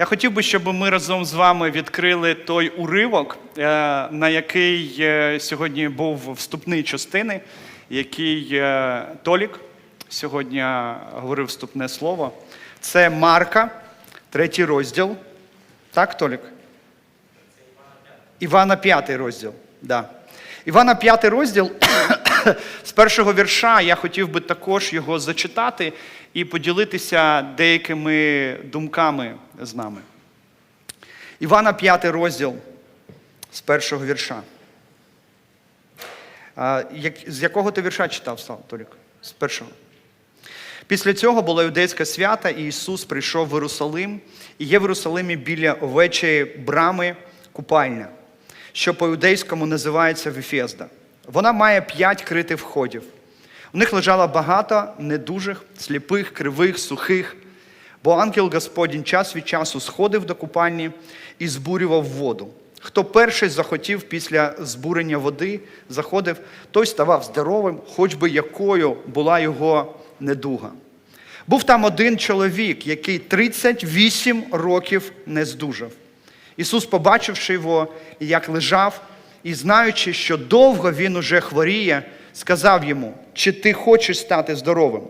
Я хотів би, щоб ми разом з вами відкрили той уривок, е, на який е, сьогодні був вступний частини, який е, Толік сьогодні говорив вступне слово. Це Марка, третій розділ. Так, Толік? Івана п'ятий розділ. Да. Івана п'ятий розділ з першого вірша я хотів би також його зачитати і поділитися деякими думками з нами. Івана п'ятий розділ з першого вірша. З якого ти вірша читав, Слав, Толік? З першого. Після цього була юдейська свята, і Ісус прийшов в Єрусалим, і є в Єрусалимі біля овечої брами купальня, що по-юдейському називається Віфезда. Вона має п'ять критих входів. У них лежало багато недужих, сліпих, кривих, сухих, бо ангел Господень час від часу сходив до купальні і збурював воду. Хто перший захотів після збурення води, заходив, той ставав здоровим, хоч би якою була його недуга. Був там один чоловік, який 38 років не здужав. Ісус, побачивши його, як лежав, і знаючи, що довго він уже хворіє, сказав йому: Чи ти хочеш стати здоровим?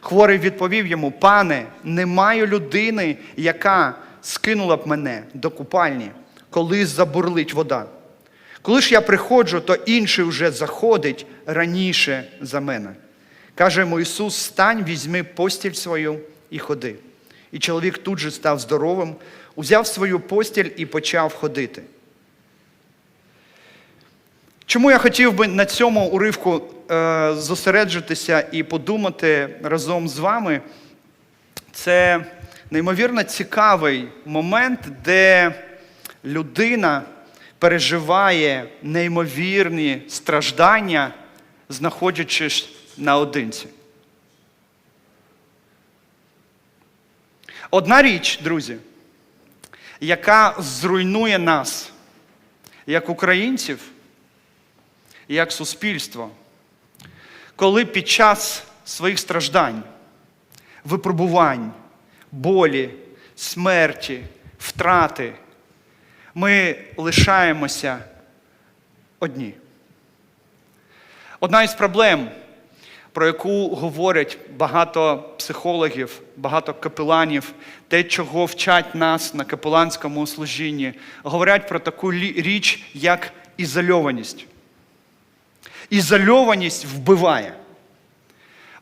Хворий відповів йому: Пане, не маю людини, яка скинула б мене до купальні, коли забурлить вода. Коли ж я приходжу, то інший вже заходить раніше за мене. Каже йому Ісус: стань, візьми постіль свою і ходи. І чоловік тут же став здоровим, узяв свою постіль і почав ходити. Чому я хотів би на цьому уривку е, зосереджитися і подумати разом з вами? Це неймовірно цікавий момент, де людина переживає неймовірні страждання, знаходячись наодинці. Одна річ, друзі, яка зруйнує нас, як українців, як суспільство, коли під час своїх страждань, випробувань, болі, смерті, втрати ми лишаємося одні. Одна із проблем, про яку говорять багато психологів, багато капеланів, те, чого вчать нас на капеланському служінні, говорять про таку річ, як ізольованість. Ізольованість вбиває.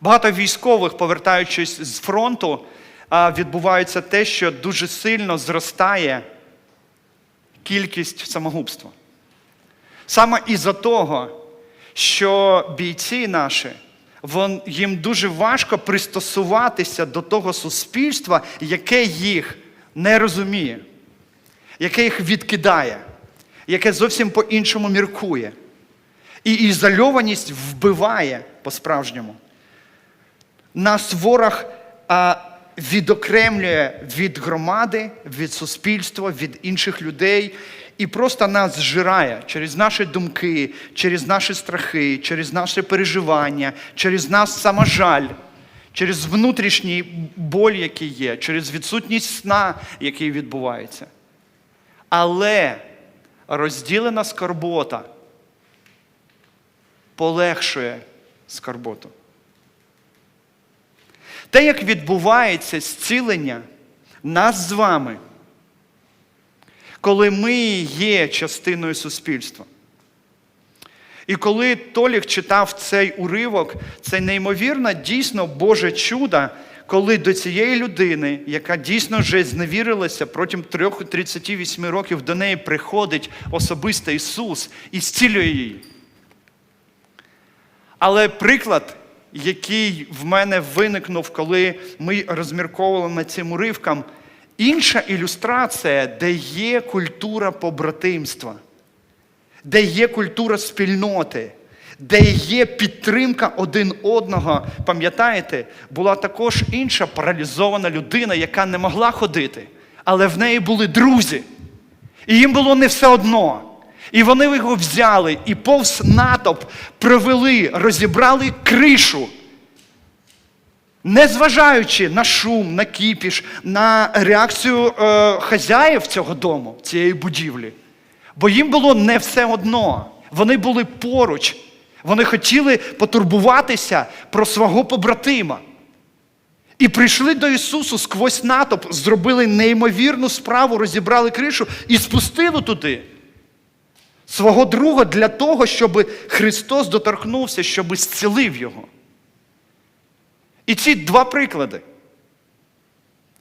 Багато військових, повертаючись з фронту, відбувається те, що дуже сильно зростає кількість самогубства. Саме із-за того, що бійці наші, їм дуже важко пристосуватися до того суспільства, яке їх не розуміє, яке їх відкидає, яке зовсім по-іншому міркує. І ізольованість вбиває по-справжньому. Нас ворог а, відокремлює від громади, від суспільства, від інших людей і просто нас зжирає через наші думки, через наші страхи, через наші переживання, через нас саможаль, через внутрішній боль, який є, через відсутність сна, який відбувається. Але розділена скорбота полегшує скорботу. Те, як відбувається зцілення нас з вами, коли ми є частиною суспільства. І коли Толік читав цей уривок, це неймовірно дійсно Боже чудо, коли до цієї людини, яка дійсно вже зневірилася протягом 3 38 років, до неї приходить особисто Ісус і зцілює її. Але приклад, який в мене виникнув, коли ми розмірковували над цим уривком, інша ілюстрація, де є культура побратимства, де є культура спільноти, де є підтримка один одного. Пам'ятаєте, була також інша паралізована людина, яка не могла ходити, але в неї були друзі. І їм було не все одно. І вони його взяли і повз натовп привели, розібрали кришу Незважаючи на шум, на кіпіш, на реакцію е, хазяїв цього дому, цієї будівлі. Бо їм було не все одно. Вони були поруч. Вони хотіли потурбуватися про свого побратима. І прийшли до Ісусу сквозь натовп, зробили неймовірну справу, розібрали кришу і спустили туди свого друга для того, щоб Христос доторкнувся, щоб зцілив його. І ці два приклади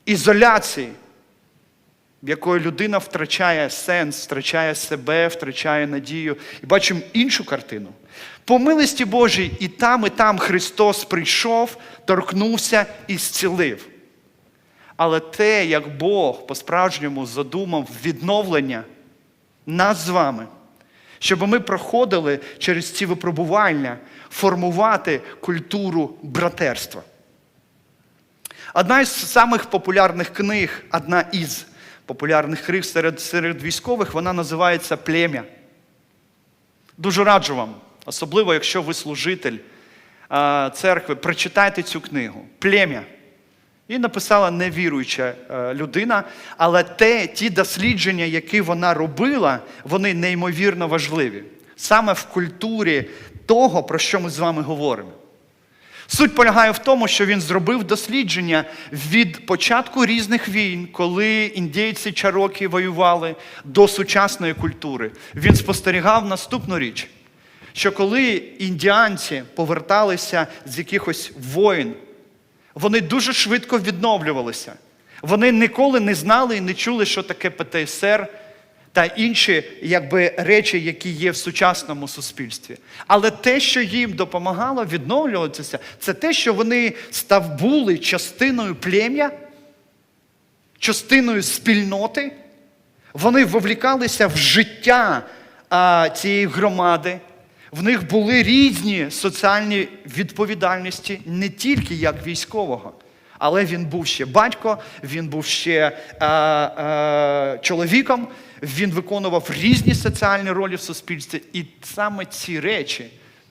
ізоляції, в якої людина втрачає сенс, втрачає себе, втрачає надію. І бачимо іншу картину. По милості Божій і там, і там Христос прийшов, торкнувся і зцілив. Але те, як Бог по-справжньому задумав відновлення нас з вами, щоб ми проходили через ці випробування, формувати культуру братерства. Одна із самих популярних книг, одна із популярних книг серед, серед військових, вона називається Плем'я. Дуже раджу вам, особливо якщо ви служитель церкви, прочитайте цю книгу. Плем'я. Її написала невіруюча е, людина, але те, ті дослідження, які вона робила, вони неймовірно важливі. Саме в культурі того, про що ми з вами говоримо. Суть полягає в тому, що він зробив дослідження від початку різних війн, коли індійці чарокі воювали до сучасної культури. Він спостерігав наступну річ, що коли індіанці поверталися з якихось воїн, вони дуже швидко відновлювалися. Вони ніколи не знали і не чули, що таке ПТСР та інші якби, речі, які є в сучасному суспільстві. Але те, що їм допомагало відновлюватися, це те, що вони став були частиною плем'я, частиною спільноти. Вони вовлікалися в життя а, цієї громади. В них були різні соціальні відповідальності, не тільки як військового, але він був ще батько, він був ще е, е, чоловіком, він виконував різні соціальні ролі в суспільстві. І саме ці речі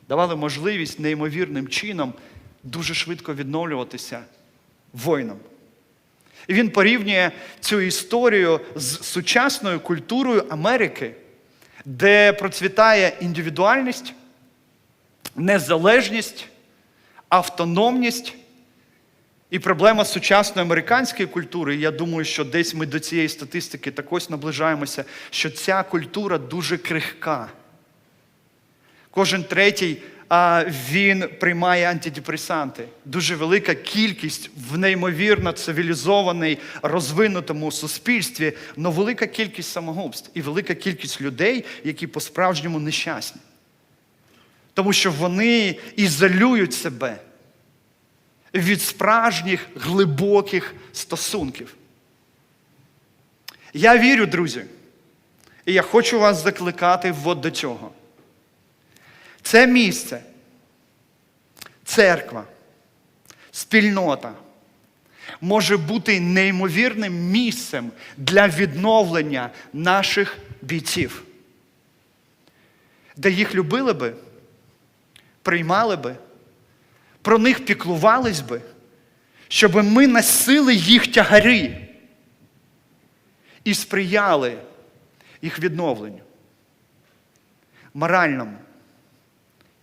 давали можливість неймовірним чином дуже швидко відновлюватися воїнам. І він порівнює цю історію з сучасною культурою Америки, де процвітає індивідуальність, незалежність, автономність. І проблема сучасної американської культури, я думаю, що десь ми до цієї статистики також наближаємося, що ця культура дуже крихка. Кожен третій він приймає антидепресанти. Дуже велика кількість в неймовірно цивілізованій, розвинутому суспільстві, але велика кількість самогубств і велика кількість людей, які по-справжньому нещасні. Тому що вони ізолюють себе від справжніх глибоких стосунків. Я вірю, друзі, і я хочу вас закликати от до цього. Це місце, церква, спільнота. Може бути неймовірним місцем для відновлення наших бійців, де їх любили би, приймали би, про них піклувались би, щоб ми носили їх тягарі і сприяли їх відновленню. Моральному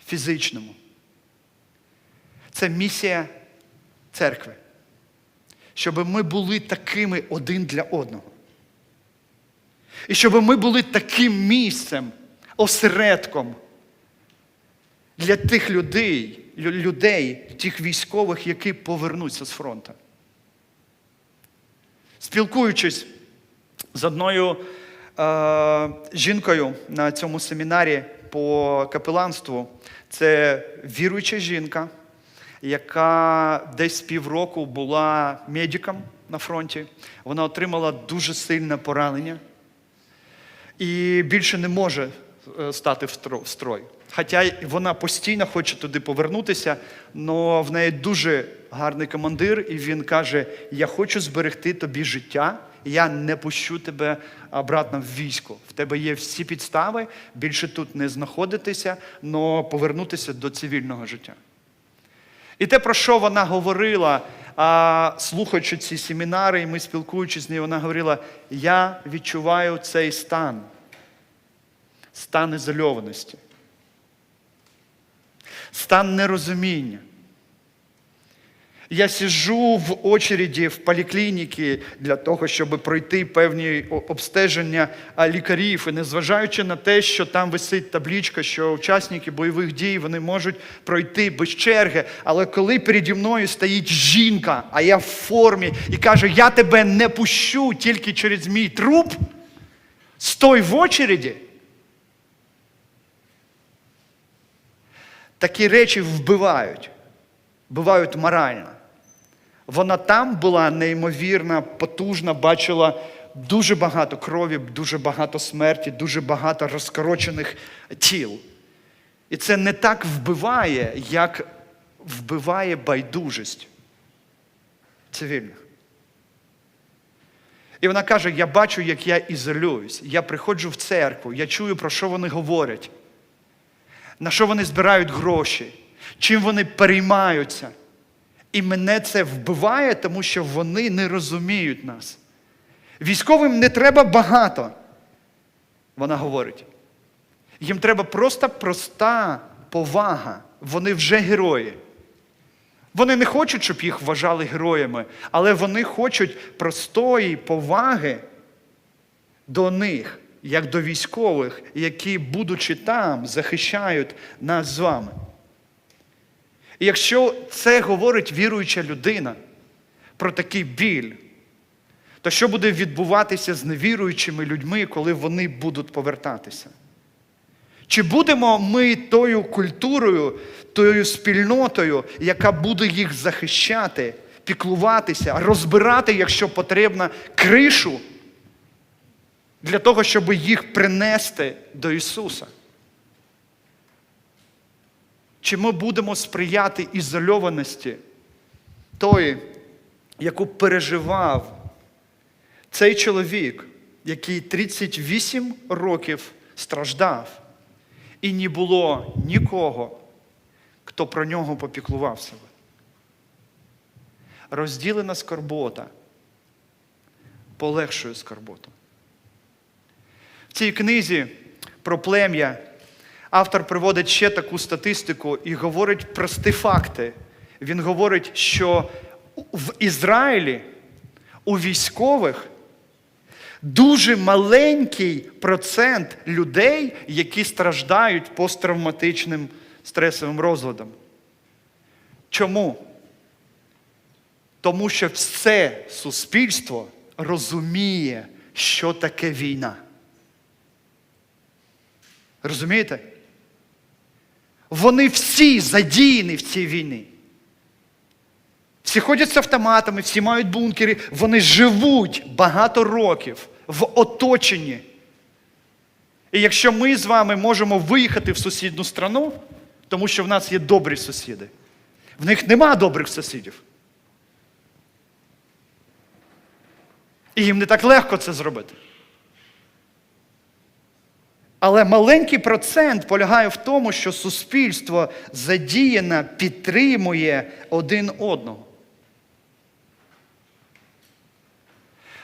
фізичному. Це місія церкви. Щоб ми були такими один для одного. І щоб ми були таким місцем, осередком для тих людей, людей, тих військових, які повернуться з фронту. Спілкуючись з одною е, жінкою на цьому семінарі по капеланству, це віруюча жінка, яка десь півроку була медиком на фронті. Вона отримала дуже сильне поранення і більше не може е, стати в строй. Хоча вона постійно хоче туди повернутися, але в неї дуже гарний командир, і він каже: Я хочу зберегти тобі життя, я не пущу тебе обратно в військо. В тебе є всі підстави більше тут не знаходитися, але повернутися до цивільного життя. І те, про що вона говорила, слухаючи ці семінари, і ми спілкуючись з нею, вона говорила: я відчуваю цей стан, стан ізольованості, стан нерозуміння. Я сиджу в очереді в поліклініці для того, щоб пройти певні обстеження лікарів. І незважаючи на те, що там висить таблічка, що учасники бойових дій вони можуть пройти без черги. Але коли переді мною стоїть жінка, а я в формі, і каже, я тебе не пущу тільки через мій труп, стой в очереді. Такі речі вбивають, вбивають морально. Вона там була неймовірно потужна, бачила дуже багато крові, дуже багато смерті, дуже багато розкорочених тіл. І це не так вбиває, як вбиває байдужість цивільних. І вона каже: я бачу, як я ізолююсь. Я приходжу в церкву, я чую, про що вони говорять, на що вони збирають гроші, чим вони переймаються. І мене це вбиває, тому що вони не розуміють нас. Військовим не треба багато, вона говорить. Їм треба просто проста повага. Вони вже герої. Вони не хочуть, щоб їх вважали героями, але вони хочуть простої поваги до них, як до військових, які, будучи там, захищають нас з вами. І якщо це говорить віруюча людина про такий біль, то що буде відбуватися з невіруючими людьми, коли вони будуть повертатися? Чи будемо ми тою культурою, тою спільнотою, яка буде їх захищати, піклуватися, розбирати, якщо потрібно, кришу для того, щоб їх принести до Ісуса? Чи ми будемо сприяти ізольованості тої, яку переживав цей чоловік, який 38 років страждав, і не було нікого, хто про нього попіклувався? Розділена скорбота полегшує скорботу. В цій книзі про плем'я автор приводить ще таку статистику і говорить прості факти. Він говорить, що в Ізраїлі у військових дуже маленький процент людей, які страждають посттравматичним стресовим розладом. Чому? Тому що все суспільство розуміє, що таке війна. Розумієте? Вони всі задіяні в цій війні. Всі ходять з автоматами, всі мають бункери, вони живуть багато років в оточенні. І якщо ми з вами можемо виїхати в сусідню страну, тому що в нас є добрі сусіди, в них нема добрих сусідів. І їм не так легко це зробити. Але маленький процент полягає в тому, що суспільство задіяно підтримує один одного.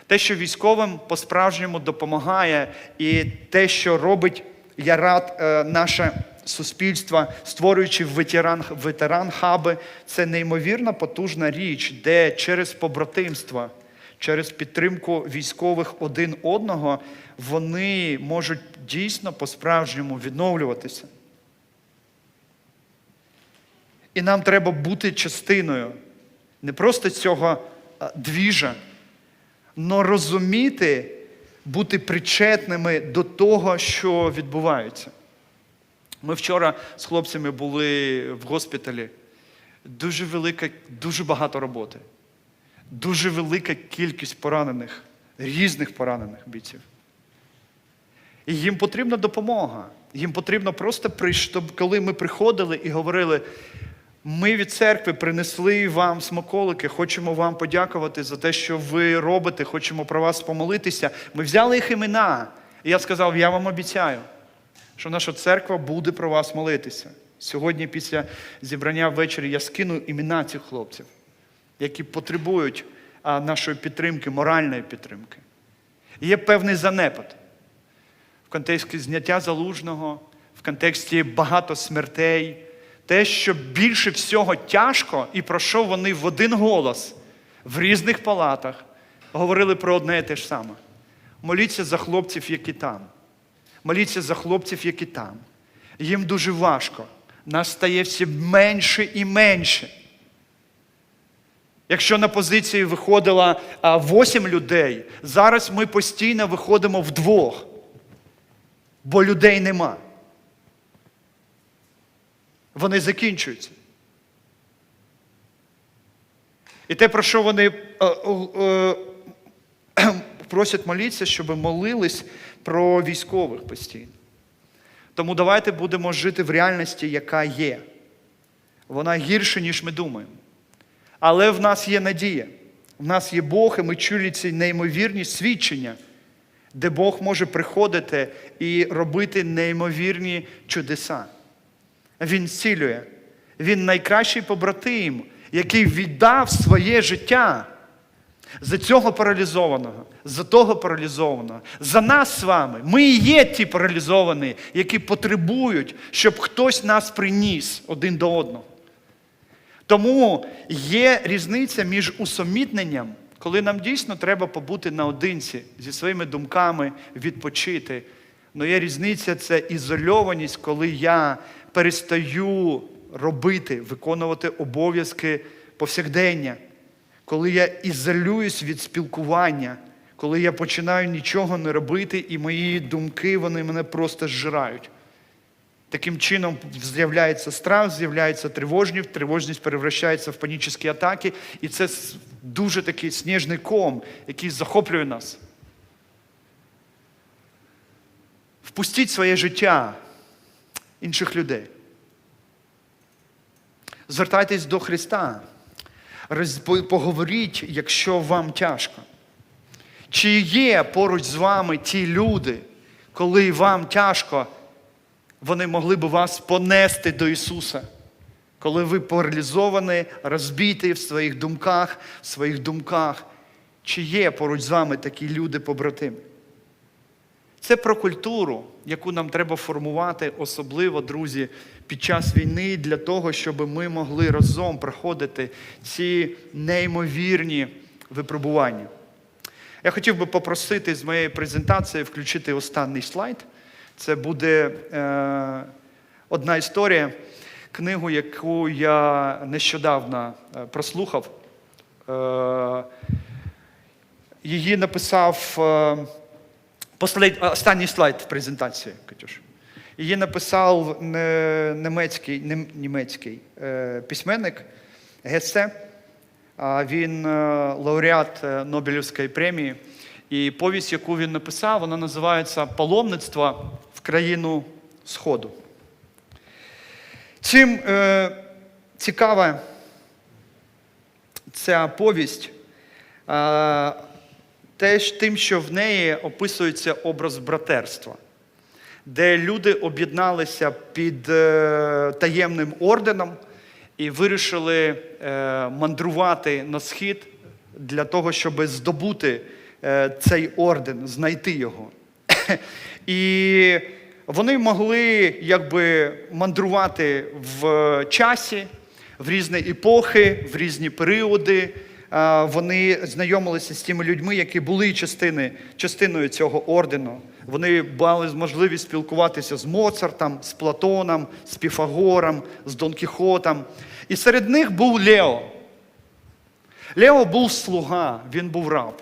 Те, що військовим по-справжньому допомагає, і те, що робить Ярад, е, наше суспільство, створюючи ветеран, ветеран-хаби, це неймовірно потужна річ, де через побратимство, через підтримку військових один одного вони можуть дійсно по-справжньому відновлюватися. І нам треба бути частиною не просто цього двіжа, але розуміти, бути причетними до того, що відбувається. Ми вчора з хлопцями були в госпіталі. Дуже велика, дуже багато роботи. Дуже велика кількість поранених, різних поранених бійців. І їм потрібна допомога. Їм потрібно просто, щоб коли ми приходили і говорили, ми від церкви принесли вам смаколики, хочемо вам подякувати за те, що ви робите, хочемо про вас помолитися. Ми взяли їх імена. І я сказав, я вам обіцяю, що наша церква буде про вас молитися. Сьогодні, після зібрання ввечері, я скину імена цих хлопців, які потребують нашої підтримки, моральної підтримки. І Є певний занепад в контексті зняття залужного, в контексті багато смертей, те, що більше всього тяжко, і про що вони в один голос в різних палатах говорили про одне і те ж саме. Моліться за хлопців, які там. Моліться за хлопців, які там. Їм дуже важко. Нас стає все менше і менше. Якщо на позиції виходило а, 8 людей, зараз ми постійно виходимо вдвох, бо людей нема. Вони закінчуються. І те, про що вони е, е, е, просять молитися, щоб молились про військових постійно. Тому давайте будемо жити в реальності, яка є. Вона гірша, ніж ми думаємо. Але в нас є надія. В нас є Бог, і ми чули ці неймовірні свідчення, де Бог може приходити і робити неймовірні чудеса. Він зцілює. Він найкращий побратим, який віддав своє життя за цього паралізованого, за того паралізованого, за нас з вами. Ми і є ті паралізовані, які потребують, щоб хтось нас приніс один до одного. Тому є різниця між усамітненням, коли нам дійсно треба побути наодинці зі своїми думками, відпочити. Але є різниця це ізольованість, коли я перестаю робити, виконувати обов'язки повсякдення, коли я ізолююсь від спілкування, коли я починаю нічого не робити, і мої думки вони мене просто зжирають. Таким чином з'являється страх, з'являється тривожність, тривожність перевращається в панічні атаки, і це дуже такий сніжний ком, який захоплює нас. Впустіть своє життя інших людей. Звертайтесь до Христа. Поговоріть, якщо вам тяжко. Чи є поруч з вами ті люди, коли вам тяжко, вони могли б вас понести до Ісуса, коли ви паралізовані, розбиті в своїх думках, в своїх думках. Чи є поруч з вами такі люди побратими? Це про культуру, яку нам треба формувати, особливо, друзі, під час війни, для того, щоб ми могли разом проходити ці неймовірні випробування. Я хотів би попросити з моєї презентації включити останній слайд. Це буде е, одна історія, книгу, яку я нещодавно е, прослухав. Е, її написав е, послед... останній слайд в презентації, Катюш. Її написав нем- німецький е, письменник Гесе. Він е, лауреат е, Нобелівської премії. І повість, яку він написав, вона називається Паломництво в країну Сходу. Чим е, цікава ця повість, е, теж тим, що в неї описується образ братерства, де люди об'єдналися під е, таємним орденом і вирішили е, мандрувати на схід для того, щоб здобути цей орден, знайти його. І вони могли якби мандрувати в часі, в різні епохи, в різні періоди. Вони знайомилися з тими людьми, які були частини, частиною цього ордену. Вони мали можливість спілкуватися з Моцартом, з Платоном, з Піфагором, з Дон Кіхотом. І серед них був Лео. Лео був слуга, він був раб.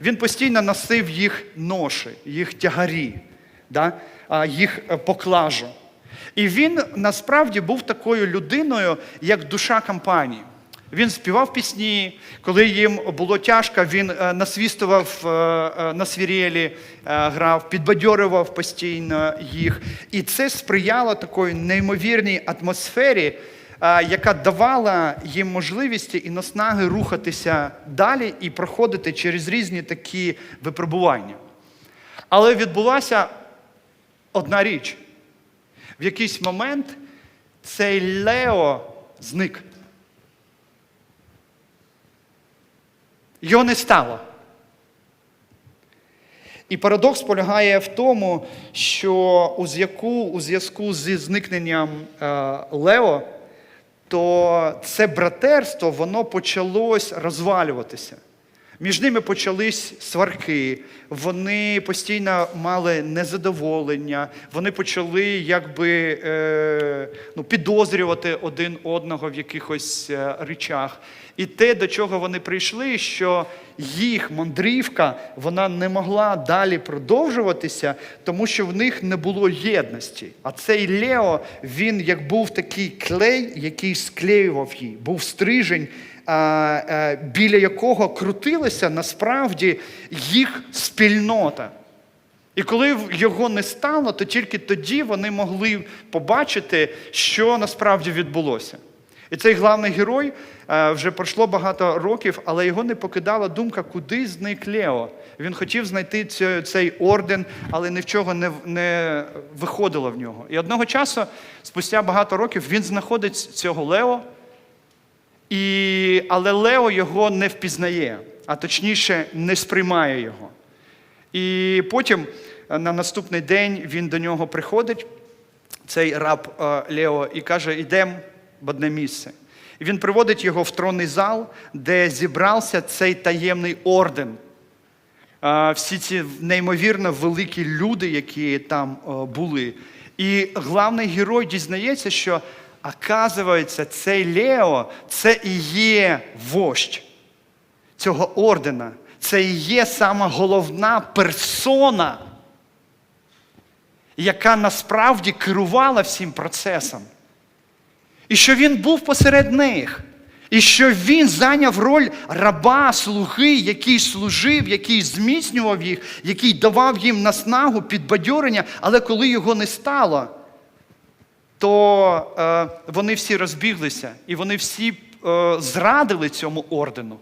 Він постійно носив їх ноші, їх тягарі, да? їх е, поклажу. І він насправді був такою людиною, як душа компанії. Він співав пісні, коли їм було тяжко, він е, насвістував е, на свірелі, грав, підбадьорював постійно їх. І це сприяло такої неймовірній атмосфері, яка давала їм можливості і наснаги рухатися далі і проходити через різні такі випробування. Але відбулася одна річ. В якийсь момент цей Лео зник. Його не стало. І парадокс полягає в тому, що у зв'язку, у зв'язку зі зникненням е, Лео, то це братерство воно почалось розвалюватися. Між ними почались сварки, вони постійно мали незадоволення, вони почали якби е, ну, підозрювати один одного в якихось е, речах. І те, до чого вони прийшли, що їх мандрівка вона не могла далі продовжуватися, тому що в них не було єдності. А цей Лео, він як був такий клей, який склеював її, був стрижень, біля якого крутилася насправді їх спільнота. І коли його не стало, то тільки тоді вони могли побачити, що насправді відбулося. І цей главний герой е, вже пройшло багато років, але його не покидала думка, куди зник Лео. Він хотів знайти цей, орден, але ні в чого не, не виходило в нього. І одного часу, спустя багато років, він знаходить цього Лео, і, але Лео його не впізнає, а точніше, не сприймає його. І потім е, на наступний день він до нього приходить, цей раб е, Лео, і каже: Ідемо в одне місце. І він приводить його в тронний зал, де зібрався цей таємний орден. Е, Всі ці неймовірно великі люди, які там були. І главний герой дізнається, що, оказується, цей Лео це і є вождь цього ордена. Це і є сама головна персона, яка насправді керувала всім процесом. І що він був посеред них. І що він зайняв роль раба, слуги, який служив, який зміцнював їх, який давав їм наснагу, підбадьорення, але коли його не стало, то е, вони всі розбіглися, і вони всі е, зрадили цьому ордену.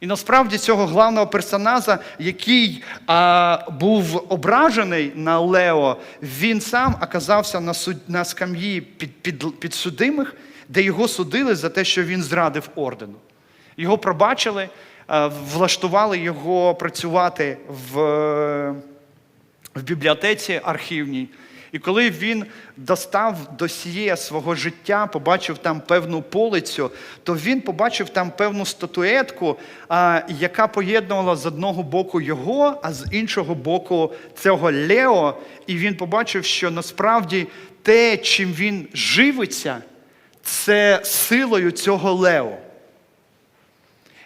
І насправді цього главного персонажа, який а, був ображений на Лео, він сам оказався на, суд, на скам'ї під, під, підсудимих, де його судили за те, що він зрадив ордену. Його пробачили, а, влаштували його працювати в, в бібліотеці архівній. І коли він достав досьє свого життя, побачив там певну полицю, то він побачив там певну статуетку, яка поєднувала з одного боку його, а з іншого боку цього Лео. І він побачив, що насправді те, чим він живиться, це силою цього Лео.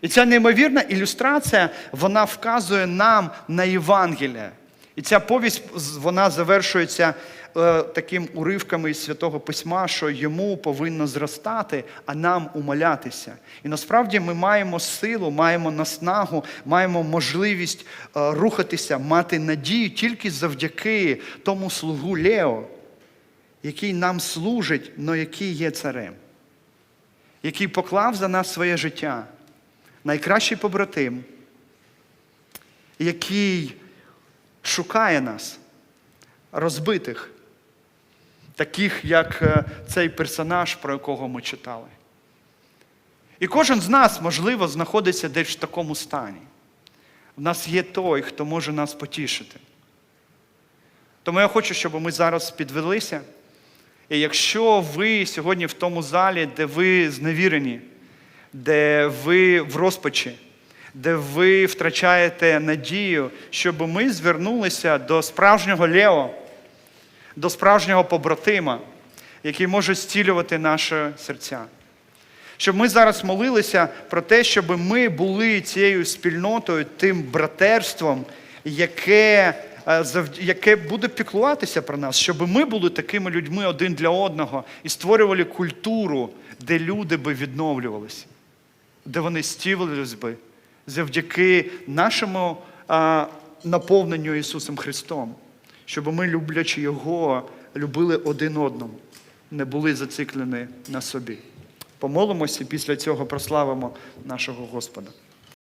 І ця неймовірна ілюстрація, вона вказує нам на Євангелія. І ця повість вона завершується е, таким уривками із Святого Письма, що йому повинно зростати, а нам умолятися. І насправді ми маємо силу, маємо наснагу, маємо можливість е, рухатися, мати надію тільки завдяки тому слугу Лео, який нам служить, але який є царем, який поклав за нас своє життя, найкращий побратим, який шукає нас, розбитих, таких, як е, цей персонаж, про якого ми читали. І кожен з нас, можливо, знаходиться десь в такому стані. В нас є той, хто може нас потішити. Тому я хочу, щоб ми зараз підвелися. І якщо ви сьогодні в тому залі, де ви зневірені, де ви в розпачі, де ви втрачаєте надію, щоб ми звернулися до справжнього Лео, до справжнього побратима, який може зцілювати наші серця. Щоб ми зараз молилися про те, щоб ми були цією спільнотою, тим братерством, яке, е, яке буде піклуватися про нас, щоб ми були такими людьми один для одного і створювали культуру, де люди би відновлювалися, де вони стілились би завдяки нашому а, наповненню Ісусом Христом, щоб ми, люблячи Його, любили один одному, не були зациклені на собі. Помолимося і після цього прославимо нашого Господа.